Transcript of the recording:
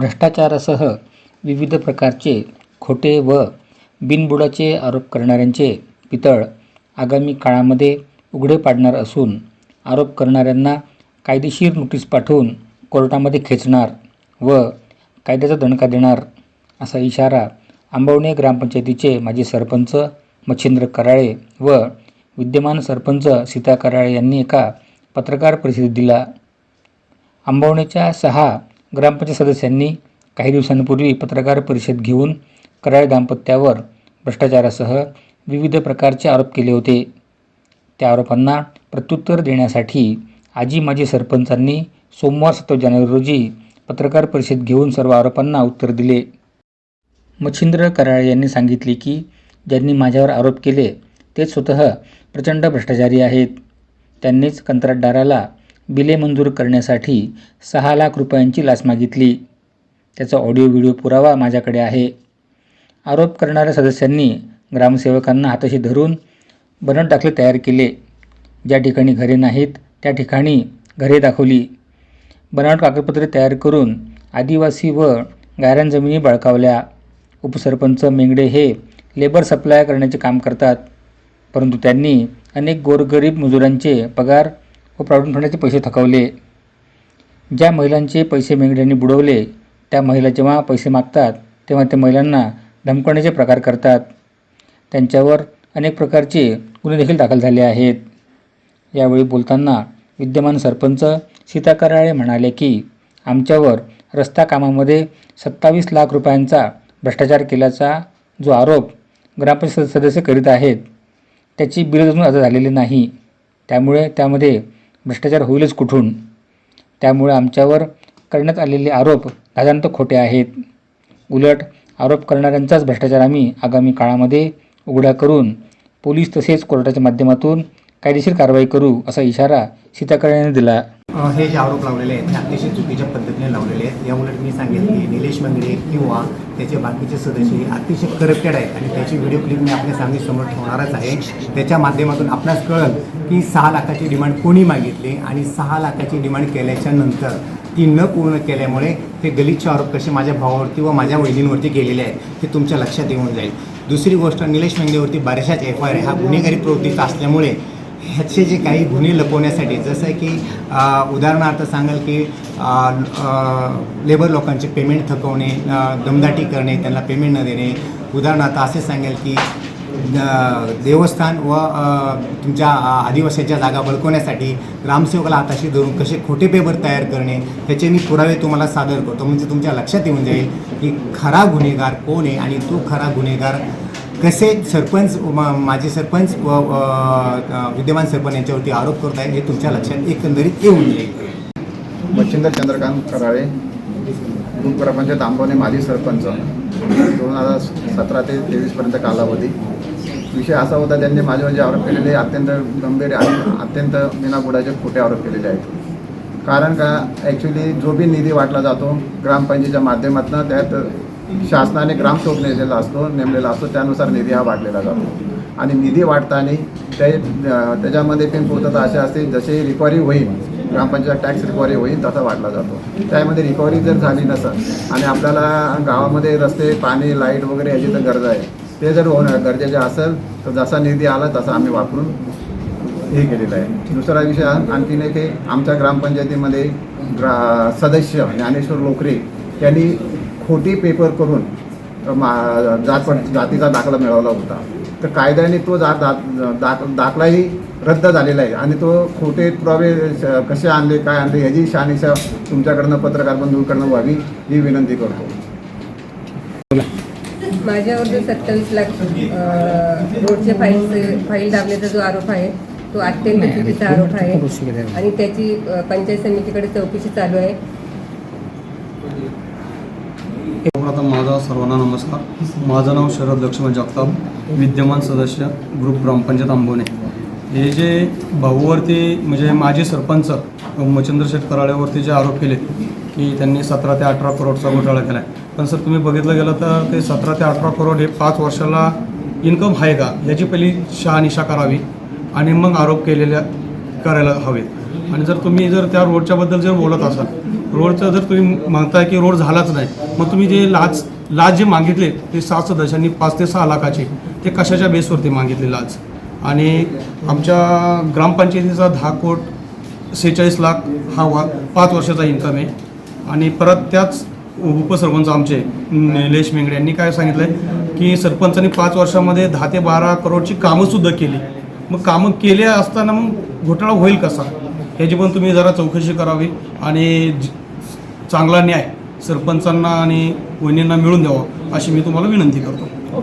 भ्रष्टाचारासह विविध प्रकारचे खोटे व बिनबुडाचे आरोप करणाऱ्यांचे पितळ आगामी काळामध्ये उघडे पाडणार असून आरोप करणाऱ्यांना कायदेशीर नोटीस पाठवून कोर्टामध्ये खेचणार व कायद्याचा दणका देणार असा इशारा आंबवणे ग्रामपंचायतीचे माजी सरपंच मच्छिंद्र कराळे व विद्यमान सरपंच सीता कराळे यांनी एका पत्रकार परिषदेत दिला. आंबवणेच्या सहा ग्रामपंचायत सदस्यांनी काही दिवसांपूर्वी पत्रकार परिषद घेऊन कराळे दाम्पत्यावर भ्रष्टाचारासह विविध प्रकारचे आरोप केले होते. त्या आरोपांना प्रत्युत्तर देण्यासाठी आजी माजी सरपंचांनी सोमवार सत्तावीस जानेवारी रोजी पत्रकार परिषद घेऊन सर्व आरोपांना उत्तर दिले. मच्छिंद्र कराळे यांनी सांगितले की ज्यांनी माझ्यावर आरोप केले तेच स्वतः प्रचंड भ्रष्टाचारी आहेत. त्यांनीच कंत्राटदाराला बिले मंजूर करण्यासाठी सहा लाख रुपयांची लाच मागितली. त्याचा ऑडिओ व्हिडिओ पुरावा माझ्याकडे आहे. आरोप करणाऱ्या सदस्यांनी ग्रामसेवकांना हाताशी धरून बनट दाखले तयार केले. ज्या ठिकाणी घरे नाहीत त्या ठिकाणी घरे दाखवली. बनावट कागदपत्रे तयार करून आदिवासी व गायरान जमिनी बळकावल्या. उपसरपंच मेंगडे हे लेबर सप्लाय करण्याचे काम करतात. परंतु त्यांनी अनेक गोरगरीब मजुरांचे पगार व प्रॉव्हिडंट फंडाचे पैसे थकवले. ज्या महिलांचे पैसे मेंगड्यांनी बुडवले त्या महिला जेव्हा पैसे मागतात तेव्हा त्या महिलांना धमकवण्याचे प्रकार करतात. त्यांच्यावर अनेक प्रकारचे गुन्हे देखील दाखल झाले आहेत. यावेळी बोलताना विद्यमान सरपंच सीता कराळे म्हणाले की आमच्यावर रस्ता कामामध्ये सत्तावीस लाख रुपयांचा भ्रष्टाचार केल्याचा जो आरोप ग्रामपंचायत सदस्य करीत आहेत त्याची बिलं अजून अदा झालेली नाही. त्यामुळे त्यामध्ये भ्रष्टाचार होईलच कुठून? त्यामुळे आमच्यावर करण्यात आलेले आरोप दादांत खोटे आहेत. उलट आरोप करणाऱ्यांचाच भ्रष्टाचार आम्ही आगामी काळामध्ये उघडा करून पोलीस तसेच कोर्टाच्या माध्यमातून कायदेशीर कारवाई करू असा इशारा सीताकळे यांनी दिला. हे जे आरोप लावलेले आहेत हे अतिशय चुकीच्या पद्धतीने लावलेले आहेत. या उलट मी सांगेन की निलेश मंगडे किंवा त्याचे बाकीचे सदस्य हे अतिशय करप्टेड आहेत आणि त्याची व्हिडिओ क्लिप मी आपल्या सांगली समोर ठेवणारच आहे. त्याच्या माध्यमातून आपणास कळल की सहा लाखाची डिमांड कोणी मागितली आणि सहा लाखाची डिमांड केल्याच्यानंतर ती न पूर्ण केल्यामुळे हे गलिच्छ आरोप कसे माझ्या भावावरती व माझ्या वहिनींवरती केलेले आहेत हे तुमच्या लक्षात येऊन जाईल. दुसरी गोष्ट निलेश मेंगडेवरती बऱ्याचशाच एफ आय आर हा गुन्हेगारी प्रवृत्तीचा असल्यामुळे ह्याचे जे काही गुन्हे लपवण्यासाठी जसं की उदाहरणार्थ सांगाल की लेबर लोकांचे पेमेंट थकवणे दमदाटी करणे त्यांना पेमेंट न देणे. उदाहरणार्थ असे सांगेल की देवस्थान व तुमच्या आदिवासीच्या जागा बळकवण्यासाठी ग्रामसेवकाला हाताशी धरून कसे खोटे पेपर तयार करणे ह्याचे मी पुरावे तुम्हाला सादर करतो. म्हणजे तुमच्या लक्षात येऊन जाईल की खरा गुन्हेगार कोण आहे आणि तो खरा गुन्हेगार कसे सरपंच म- माजी सरपंच व विद्यमान सरपंच यांच्यावरती आरोप करत आहे हे तुमच्या लक्षात एकंदरीत येऊन येईल मच्छिंदर चंद्रकांत कराळे ग्रामपंचायत आंबवणे माजी सरपंच. दोन हजार सतरा ते तेवीसपर्यंत कालावधी. विषय असा होता त्यांनी माझे म्हणजे आरोप केलेले अत्यंत गंभीर आणि अत्यंत बिनाबुडाचे खोटे आरोप केलेले आहेत. कारण का ॲक्च्युली जो बी निधी वाटला जातो ग्रामपंचायतीच्या माध्यमातून त्यात शासनाने ग्रामसेवक नेमलेला असतो नेमलेला असतो त्यानुसार निधी हा वाटलेला जातो. आणि निधी वाटताना ते त्याच्यामध्ये पण पूर्तता अशा असते जसे रिकव्हरी होईल ग्रामपंचायत टॅक्स रिकव्हरी होईल तसा वाटला जातो. त्यामध्ये रिकव्हरी जर झाली नसेल आणि आपल्याला गावामध्ये रस्ते पाणी लाइट वगैरे याची तर गरज आहे. ते जर होणं गरजेचे असेल तर जसा निधी आला तसा आम्ही वापरून हे केलेलं आहे. दुसरा विषय आणखीन एक आमच्या ग्रामपंचायतीमध्ये ग्रा सदस्य ज्ञानेश्वर लोकरे यांनी खोटी पेपर करून मा जात जातीचा दाखला मिळवला होता. तर कायद्याने तो जा दा- दाख दाखलाही रद्द झालेला आहे. आणि तो खोटे पुरावे कसे आणले काय आणले ह्याची शहानिशा तुमच्याकडनं पत्रकार बंधूंकडनं व्हावी ही विनंती करतो. माझ्यावर सत्तावीस लाख रोडचे फाईल फाईल दाबण्याचा जो आरोप आहे तो अत्यंत चुकीचा आरोप आहे. आणि त्याची पंचायत समितीकडे चौकशी चालू आहे. प्रथम माझा सर्वांना नमस्कार. माझं नाव शरद लक्ष्मण जगताप विद्यमान सदस्य ग्रुप ग्रामपंचायत आंबोने. हे जे भाऊवरती म्हणजे माजी सरपंच मच्छिंद्र शेठ कराळेवरती जे आरोप केले की त्यांनी सतरा ते अठरा करोडचा घोटाळा केला आहे पण सर तुम्ही बघितलं गेलं तर ते सतरा ते अठरा करोड हे पाच वर्षाला इन्कम आहे का? याची पहिली शहानिशा करावी आणि मग आरोप केलेल्या करायला हवेत. आणि जर तुम्ही जर त्या रोडच्याबद्दल जर बोलत असाल रोडचं जर तुम्ही म्हणताय की रोड झालाच नाही मग तुम्ही जे लाच लाच जे मागितले ते सात सदस्यांनी पाच ते सहा लाखाचे ते कशाच्या बेसवरती मागितले लाच? आणि आमच्या ग्रामपंचायतीचा दहा कोट सेहेचाळीस लाख हा वा पाच वर्षाचा इन्कम आहे. आणि परत त्याच उपसरपंच आमचे निलेश मेंगडे यांनी काय सांगितलं आहे की सरपंचांनी पाच वर्षामध्ये दहा ते बारा करोडची कामंसुद्धा केली. मग कामं केले असताना मग घोटाळा होईल कसा? ह्याची पण तुम्ही जरा चौकशी करावी आणि ज- चांगला न्याय सरपंचांना आणि वहिनींना मिळून द्यावा अशी मी तुम्हाला विनंती करतो.